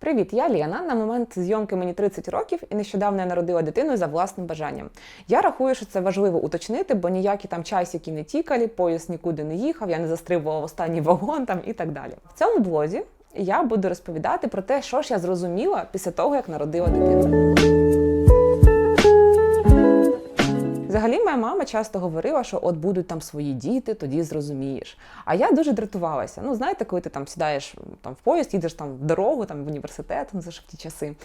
Привіт, я Лена. На момент зйомки мені 30 років і нещодавно я народила дитину за власним бажанням. Я рахую, що це важливо уточнити, бо ніякі там часики не тікалі, поїзд нікуди не їхав, я не застрибувала в останній вагон там і так далі. В цьому блозі я буду розповідати про те, що ж я зрозуміла після того, як народила дитину. Взагалі, моя мама часто говорила, що от будуть там свої діти, тоді зрозумієш. А я дуже дратувалася. Ну, знаєте, коли ти там сідаєш там в поїзд, їдеш там в дорогу, там в університет, ну в ті часи.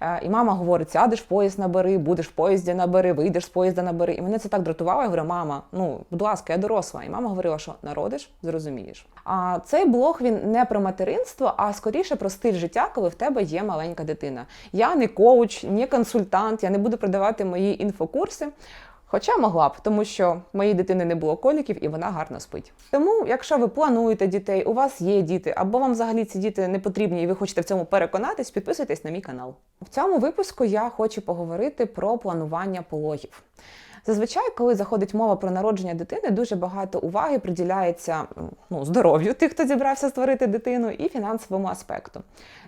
Е, і мама говорить: сядеш в поїзд набери, будеш в поїзді набери, вийдеш з поїзда набери. І мене це так дратувало. Я говорю, мама, ну будь ласка, я доросла. І мама говорила, що народиш, зрозумієш. А цей блог він не про материнство, а скоріше про стиль життя, коли в тебе є маленька дитина. Я не коуч, не консультант, я не буду продавати мої інфокурси. Хоча могла б, тому що моїй дитини не було коліків і вона гарно спить. Тому, якщо ви плануєте дітей, у вас є діти, або вам взагалі ці діти не потрібні, і ви хочете в цьому переконатись, підписуйтесь на мій канал. В цьому випуску я хочу поговорити про планування пологів. Зазвичай, коли заходить мова про народження дитини, дуже багато уваги приділяється ну, здоров'ю тих, хто зібрався створити дитину, і фінансовому аспекту.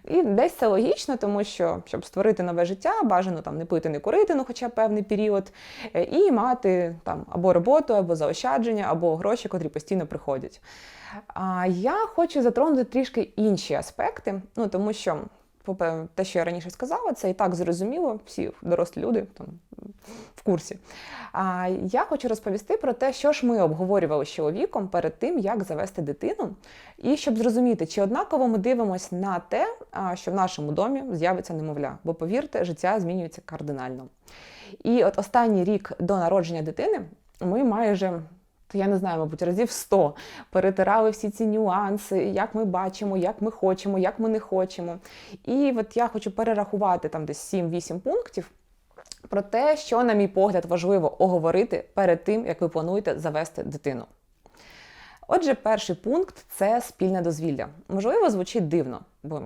І десь це логічно, тому що щоб створити нове життя, бажано там не пити, не курити, ну хоча б певний період, е, і мати там або роботу, або заощадження, або гроші, котрі постійно приходять. А я хочу затронути трішки інші аспекти, ну тому що попе, те, що я раніше сказала, це і так зрозуміло, всі дорослі люди там в курсі. А я хочу розповісти про те, що ж ми обговорювали з чоловіком перед тим, як завести дитину, і щоб зрозуміти, чи однаково ми дивимося на те, що в нашому домі з'явиться немовля. Бо повірте, життя змінюється кардинально. І от останній рік до народження дитини ми майже я не знаю, мабуть, разів 100 перетирали всі ці нюанси, як ми бачимо, як ми хочемо, як ми не хочемо. І от я хочу перерахувати там десь 7-8 пунктів. Про те, що, на мій погляд, важливо оговорити перед тим, як ви плануєте завести дитину. Отже, перший пункт це спільне дозвілля. Можливо, звучить дивно, бо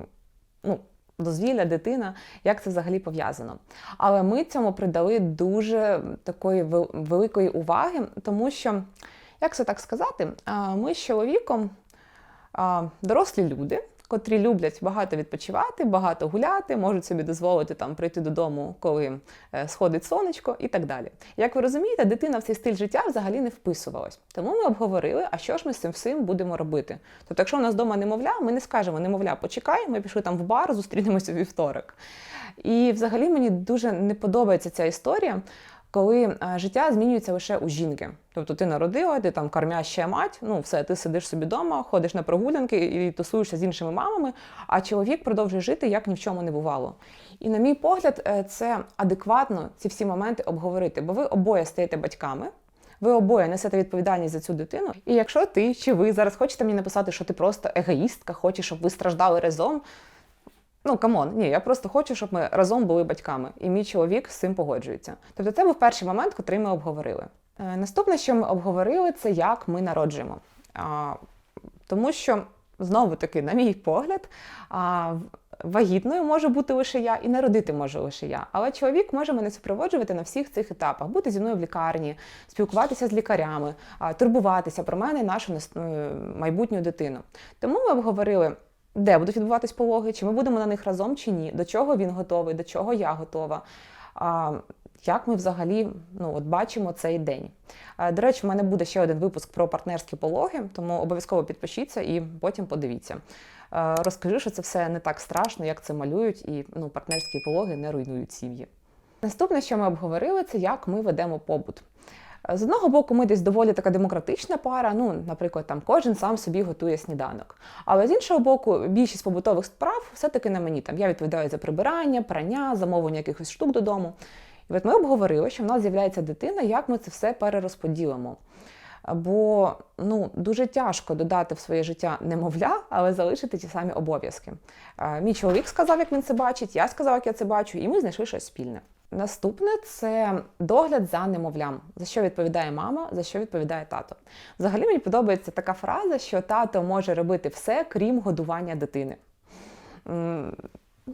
ну, дозвілля, дитина, як це взагалі пов'язано. Але ми цьому придали дуже такої великої уваги, тому що як це так сказати? Ми з чоловіком дорослі люди, котрі люблять багато відпочивати, багато гуляти, можуть собі дозволити там прийти додому, коли е, сходить сонечко і так далі. Як ви розумієте, дитина в цей стиль життя взагалі не вписувалась. Тому ми обговорили, а що ж ми з цим всім будемо робити. Тобто, якщо у нас вдома немовля, ми не скажемо немовля, почекай, ми пішли там в бар, зустрінемося у вівторок. І взагалі мені дуже не подобається ця історія коли е, життя змінюється лише у жінки. Тобто ти народила, ти там кормяща мать, ну все, ти сидиш собі вдома, ходиш на прогулянки і тусуєшся з іншими мамами, а чоловік продовжує жити, як ні в чому не бувало. І, на мій погляд, е, це адекватно ці всі моменти обговорити, бо ви обоє стаєте батьками. Ви обоє несете відповідальність за цю дитину. І якщо ти чи ви зараз хочете мені написати, що ти просто егоїстка, хочеш, щоб ви страждали разом, Ну, камон, ні, я просто хочу, щоб ми разом були батьками, і мій чоловік з цим погоджується. Тобто, це був перший момент, який ми обговорили. Е, наступне, що ми обговорили, це як ми народжуємо. Тому що, знову таки, на мій погляд, вагітною може бути лише я, і народити може лише я. Але чоловік може мене супроводжувати на всіх цих етапах, бути зі мною в лікарні, спілкуватися з лікарями, турбуватися про мене і нашу е, майбутню дитину. Тому ми обговорили де будуть відбуватись пологи, чи ми будемо на них разом чи ні, до чого він готовий, до чого я готова. А, Як ми взагалі ну, от бачимо цей день? До речі, в мене буде ще один випуск про партнерські пологи, тому обов'язково підпишіться і потім подивіться. Розкажу, що це все не так страшно, як це малюють, і ну, партнерські пологи не руйнують сім'ї. Наступне, що ми обговорили, це як ми ведемо побут. З одного боку, ми десь доволі така демократична пара. Ну, наприклад, там кожен сам собі готує сніданок. Але з іншого боку, більшість побутових справ все-таки на мені. Там я відповідаю за прибирання, прання, замовлення якихось штук додому. І от ми обговорили, що в нас з'являється дитина, як ми це все перерозподілимо. Бо ну, дуже тяжко додати в своє життя немовля, але залишити ті самі обов'язки. Мій чоловік сказав, як він це бачить, я сказав, як я це бачу, і ми знайшли щось спільне. Наступне це догляд за немовлям, за що відповідає мама, за що відповідає тато. Взагалі мені подобається така фраза, що тато може робити все, крім годування дитини.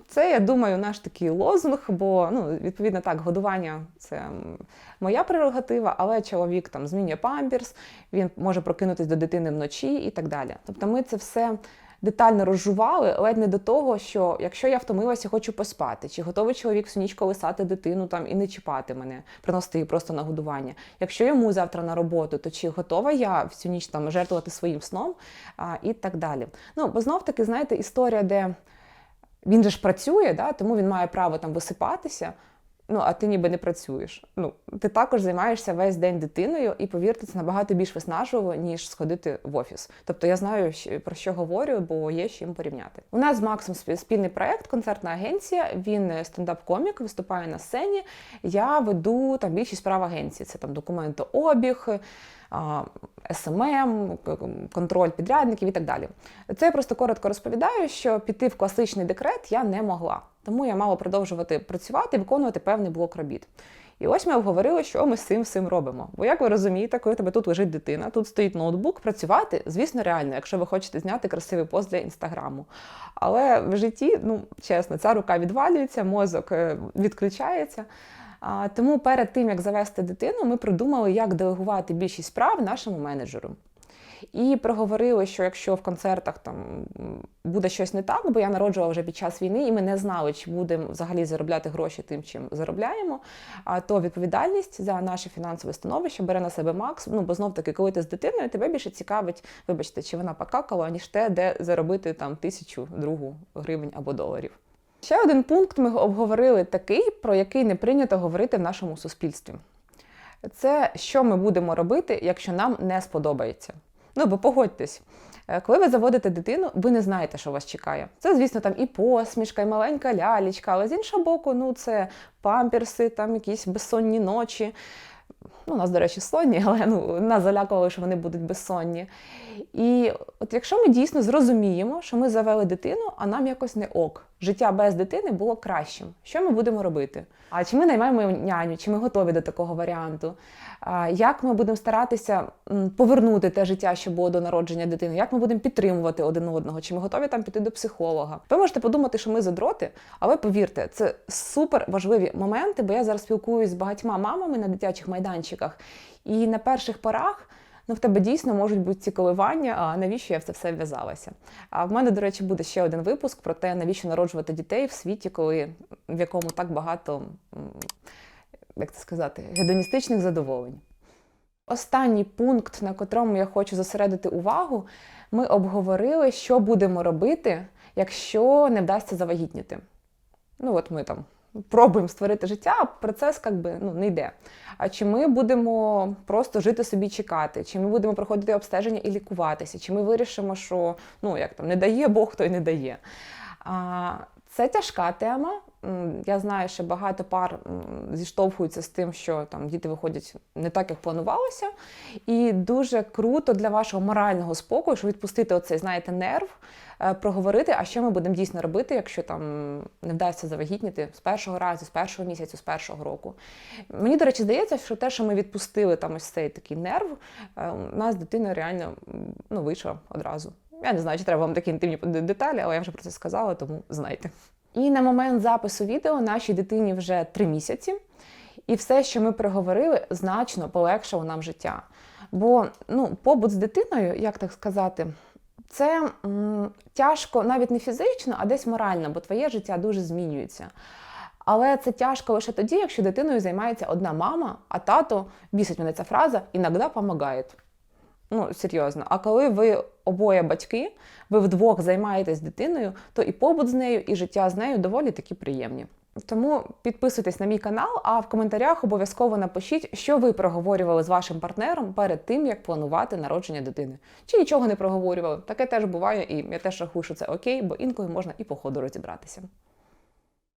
Це, я думаю, наш такий лозунг, бо ну, відповідно так, годування це моя прерогатива, але чоловік там змінює памперс, він може прокинутися до дитини вночі і так далі. Тобто ми це все детально розжували, ледь не до того, що якщо я втомилася, хочу поспати, чи готовий чоловік всю ніч колисати дитину там і не чіпати мене, приносити її просто на годування. Якщо йому завтра на роботу, то чи готова я всю ніч там жертвувати своїм сном а, і так далі. Ну, бо знов таки, знаєте, історія, де він же ж працює, да, тому він має право там висипатися. Ну, а ти ніби не працюєш. Ну, ти також займаєшся весь день дитиною, і повірте, це набагато більш виснажливо, ніж сходити в офіс. Тобто я знаю, про що говорю, бо є чим порівняти. У нас з Максом спі- спільний проект, концертна агенція. Він е, стендап-комік, виступає на сцені. Я веду там більшість справ агенції. Це там документообіг, а, СММ, контроль підрядників і так далі. Це я просто коротко розповідаю, що піти в класичний декрет я не могла. Тому я мала продовжувати працювати і виконувати певний блок робіт. І ось ми обговорили, що ми з цим всім робимо. Бо, як ви розумієте, коли тебе тут лежить дитина, тут стоїть ноутбук, працювати, звісно, реально, якщо ви хочете зняти красивий пост для інстаграму. Але в житті, ну чесно, ця рука відвалюється, мозок е, відключається. Тому перед тим, як завести дитину, ми придумали, як делегувати більшість справ нашому менеджеру. І проговорили, що якщо в концертах там буде щось не так, бо я народжувала вже під час війни, і ми не знали, чи будемо взагалі заробляти гроші тим, чим заробляємо. А то відповідальність за наше фінансове становище бере на себе Макс. Ну бо знов таки, коли ти з дитиною, тебе більше цікавить, вибачте, чи вона покакала, ніж те, де заробити там тисячу другу гривень або доларів. Ще один пункт ми обговорили такий, про який не прийнято говорити в нашому суспільстві. Це що ми будемо робити, якщо нам не сподобається. Ну, бо погодьтесь, е, коли ви заводите дитину, ви не знаєте, що вас чекає. Це, звісно, там і посмішка, і маленька лялечка, але з іншого боку, ну це памперси, там якісь безсонні ночі. Ну, у нас, до речі, сонні, але ну, нас залякували, що вони будуть безсонні. І от якщо ми дійсно зрозуміємо, що ми завели дитину, а нам якось не ок, життя без дитини було кращим. Що ми будемо робити? А чи ми наймаємо няню, чи ми готові до такого варіанту? Як ми будемо старатися повернути те життя, що було до народження дитини? Як ми будемо підтримувати один одного? Чи ми готові там піти до психолога? Ви можете подумати, що ми задроти, але повірте, це супер важливі моменти, бо я зараз спілкуюсь з багатьма мамами на дитячих майданчиках, і на перших порах. Ну, в тебе дійсно можуть бути ці коливання, а навіщо я в це все в'язалася? А в мене, до речі, буде ще один випуск про те, навіщо народжувати дітей в світі, коли в якому так багато, як це сказати, гедоністичних задоволень. Останній пункт, на котрому я хочу зосередити увагу, ми обговорили, що будемо робити, якщо не вдасться завагітніти. Ну, от ми там пробуємо створити життя, а процес как би, ну, не йде. А чи ми будемо просто жити собі чекати, чи ми будемо проходити обстеження і лікуватися, чи ми вирішимо, що ну, як там, не дає Бог, то й не дає. А, це тяжка тема. Я знаю, що багато пар зіштовхуються з тим, що там діти виходять не так, як планувалося. І дуже круто для вашого морального спокою, щоб відпустити оцей, знаєте, нерв, е, проговорити, а що ми будемо дійсно робити, якщо там не вдасться завагітніти з першого разу, з першого місяцю, з першого року. Мені, до речі, здається, що те, що ми відпустили там ось цей такий нерв, е, у нас дитина реально ну, вийшла одразу. Я не знаю, чи треба вам такі інтимні деталі, але я вже про це сказала, тому знайте. І на момент запису відео нашій дитині вже три місяці, і все, що ми проговорили, значно полегшило нам життя. Бо ну, побут з дитиною, як так сказати, це м, тяжко навіть не фізично, а десь морально, бо твоє життя дуже змінюється. Але це тяжко лише тоді, якщо дитиною займається одна мама, а тато, бісить мене ця фраза, іноді допомагає. Ну, серйозно. А коли ви обоє батьки, ви вдвох займаєтесь дитиною, то і побут з нею, і життя з нею доволі таки приємні. Тому підписуйтесь на мій канал, а в коментарях обов'язково напишіть, що ви проговорювали з вашим партнером перед тим, як планувати народження дитини. Чи нічого не проговорювали. Таке теж буває, і я теж рахую, що це окей, бо інколи можна і по ходу розібратися.